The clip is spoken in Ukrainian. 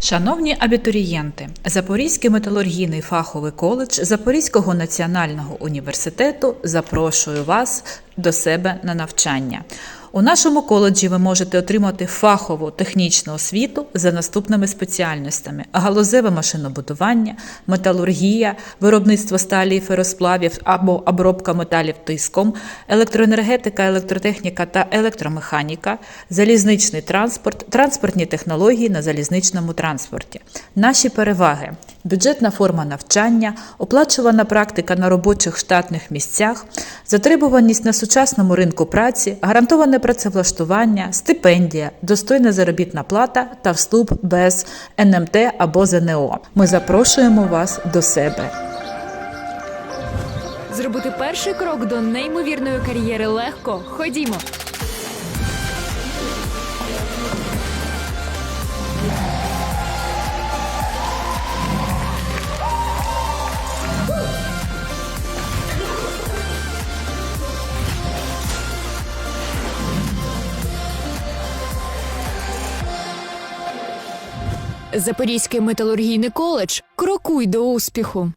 Шановні абітурієнти, Запорізький металургійний фаховий коледж Запорізького національного університету запрошую вас до себе на навчання. У нашому коледжі ви можете отримати фахову технічну освіту за наступними спеціальностями: галузеве машинобудування, металургія, виробництво сталі і феросплавів або обробка металів тиском, електроенергетика, електротехніка та електромеханіка, залізничний транспорт, транспортні технології на залізничному транспорті. Наші переваги. Бюджетна форма навчання, оплачувана практика на робочих штатних місцях, затребуваність на сучасному ринку праці, гарантоване працевлаштування, стипендія, достойна заробітна плата та вступ без НМТ або ЗНО. Ми запрошуємо вас до себе. Зробити перший крок до неймовірної кар'єри легко. Ходімо. Запорізький металургійний коледж. Крокуй до успіху.